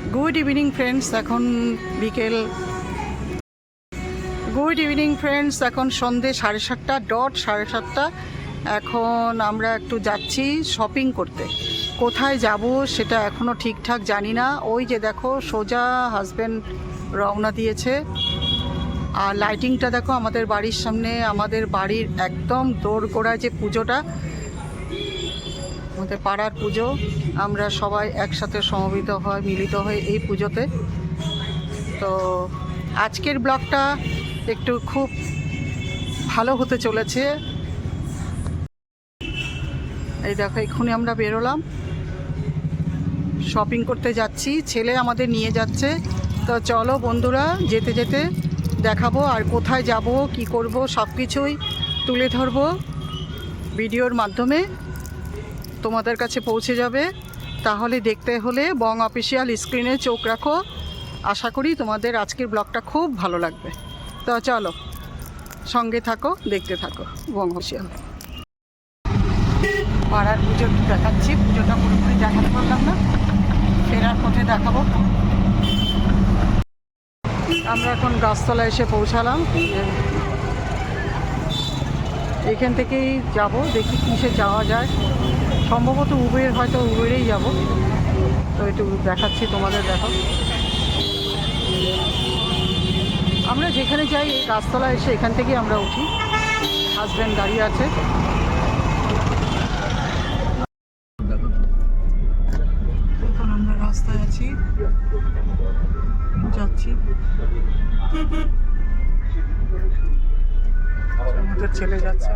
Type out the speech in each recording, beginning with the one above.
Good evening friends এখন বিকেল। Good evening friends এখন সন্ধে সাড়ে সাতটা ডট সাড়ে সাতটা। এখন আমরা একটু যাচ্ছি শপিং করতে। কোথায় যাব সেটা এখনও ঠিকঠাক জানি না। ওই যে দেখো, সোজা হাজব্যান্ড রওনা দিয়েছে। আর লাইটিংটা দেখো, আমাদের বাড়ির সামনে, আমাদের বাড়ির একদম দোরগোড়ায় যে পুজোটা আমাদের পাড়ার পুজো। আমরা সবাই একসাথে সমবেত হয় মিলিত হয়ে এই পুজোতে। তো আজকের ব্লগটা একটু খুব ভালো হতে চলেছে। এই দেখো, এক্ষুনি আমরা বেরোলাম। শপিং করতে যাচ্ছি। ছেলে আমাদের নিয়ে যাচ্ছে। তো চলো বন্ধুরা, যেতে যেতে দেখাবো আর কোথায় যাব, কি করব সব কিছুই তুলে ধরবো ভিডিওর মাধ্যমে। তোমাদের কাছে পৌঁছে যাবে। তাহলে দেখতে হলে বং অফিসিয়াল স্ক্রিনে চোখ রাখো। আশা করি তোমাদের আজকের ব্লগটা খুব ভালো লাগবে। তো চলো, সঙ্গে থাকো, দেখতে থাকো, বং অফিসিয়াল। পাড়ার পুজো দেখাচ্ছি, পুজোটা পুরোপুরি দেখাতে পারলাম না। ফেরার পথে দেখাবো। আমরা এখন গাছতলা এসে পৌঁছালাম। এখান থেকেই যাব, দেখি কিসে যাওয়া যায়। সম্ভবত উবের হয়তো উবেরেই যাব। তো একটু দেখাচ্ছি তোমাদের, দেখো। আমরা যেখানে যাই গাছতলা এসে এখান থেকেই আমরা উঠি। হাজব্যান্ড দাঁড়িয়ে আছে। আমরা রাস্তায় আছি। যাচ্ছি। আমাদের ছেলে যাচ্ছে।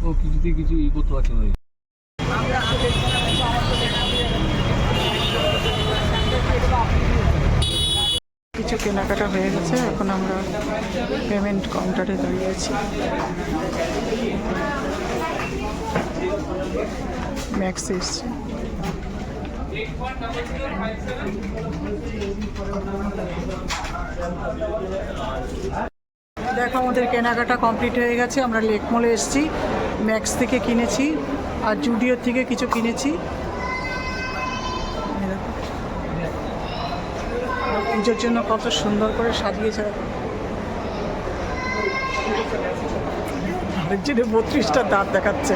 ও কিছুতে কিছু ই করতে পারছে না কিছু কেনাকাটা হয়ে গেছে, এখন আমরা পেমেন্ট কাউন্টারে দাঁড়িয়ে আছি। ম্যাক্স এসছে। দেখো, আমাদের কেনাকাটা কমপ্লিট হয়ে গেছে, আমরা লেক মলে এসেছি। ম্যাক্স থেকে কিনেছি, আর জুডিওর থেকে কিছু কিনেছি এই দেখো। আর পুজোর জন্য কত সুন্দর করে সাজিয়েছে। আরেকজনে বত্রিশটা দাঁত দেখাচ্ছে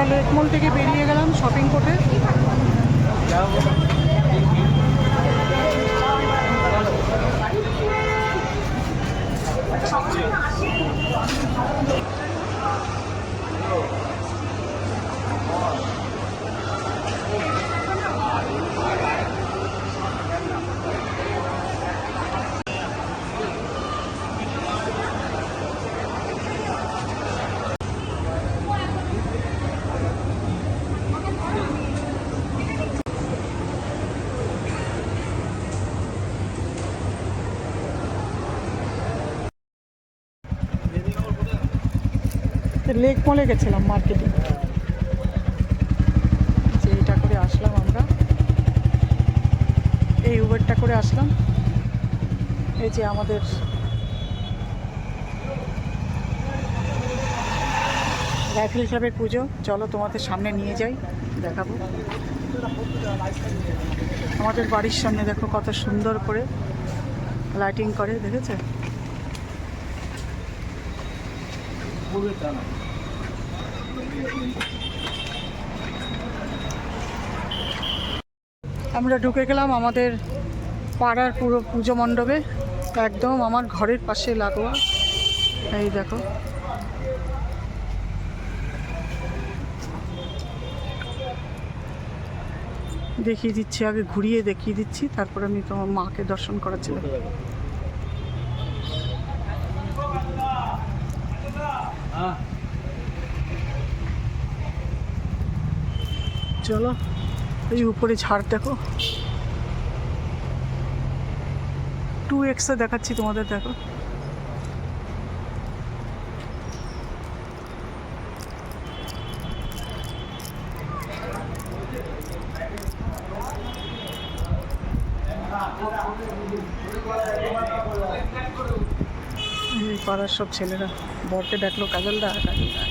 আমরা লেক মল থেকে বেরিয়ে গেলাম শপিং করতে। লেক মলে গেছিলাম মার্কেটে। যে এটা করে আসলাম আমরা। এই উবেরটা করে আসলাম। এই যে আমাদের রাইফেল ক্লাবের পুজো। চলো তোমাদের সামনে নিয়ে যাই, দেখাবো। আমাদের বাড়ির সামনে দেখো কত সুন্দর করে লাইটিং করে, দেখেছে? আমরা ঢুকে গেলাম আমাদের পাড়ার পুরো পুজো মণ্ডপে। একদম আমার ঘরের পাশে লাগোয়া। এই দেখো। দেখিয়ে দিচ্ছি, আগে ঘুরিয়ে দেখিয়ে দিচ্ছি, তারপর আমি তোমার মাকে দর্শন করাচ্ছি হ্যাঁ। চলো। এই উপরে ঝাড় দেখো। টু এক্সে দেখাচ্ছি তোমাদের, দেখো। পাড়ার সব ছেলেরা, বরকে ডাকলো কাজল দা কাজল দা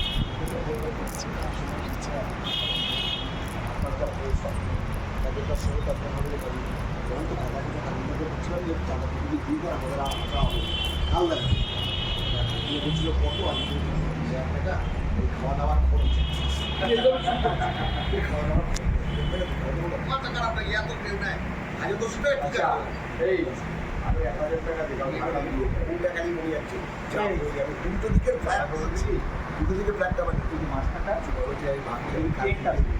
এই যে আমাদের বাড়িটা দেখো এই যে দেখাচ্ছি এই দেখো একদম কাছাকাছি আর এটা ক্লাব আর এখানে স্টেজ করেছে এখানে প্রত্যেক দিন ফাংশন হবে এই যে হ্যাঁ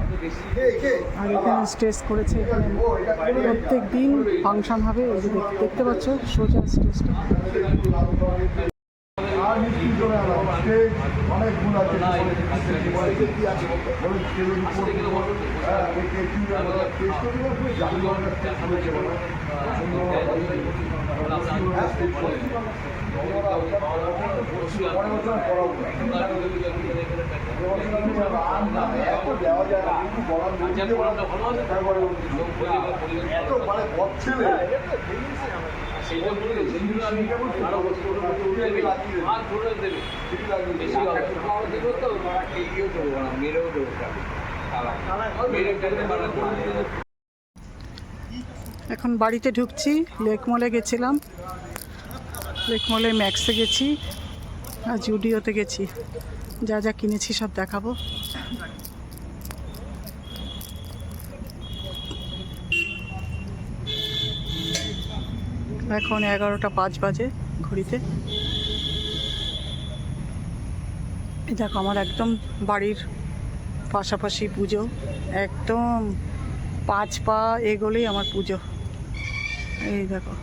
কেটলি টেস্ট করে দেবো পুরো জাদু ঘরের টেস্ট হয়েছে বলো পরে বছর করাবো এত এখন বাড়িতে ঢুকছি, লেক মলে গেছিলাম। লেক মলে ম্যাক্সে গেছি, আর জুডিওতে গেছি। যা যা কিনেছি সব দেখাবো। এখন এগারোটা পাঁচ বাজে ঘড়িতে। দেখো, আমার একদম বাড়ির পাশাপাশি পুজো। একদম পাঁচ পা এগোলেই আমার পুজো। এই দেখো।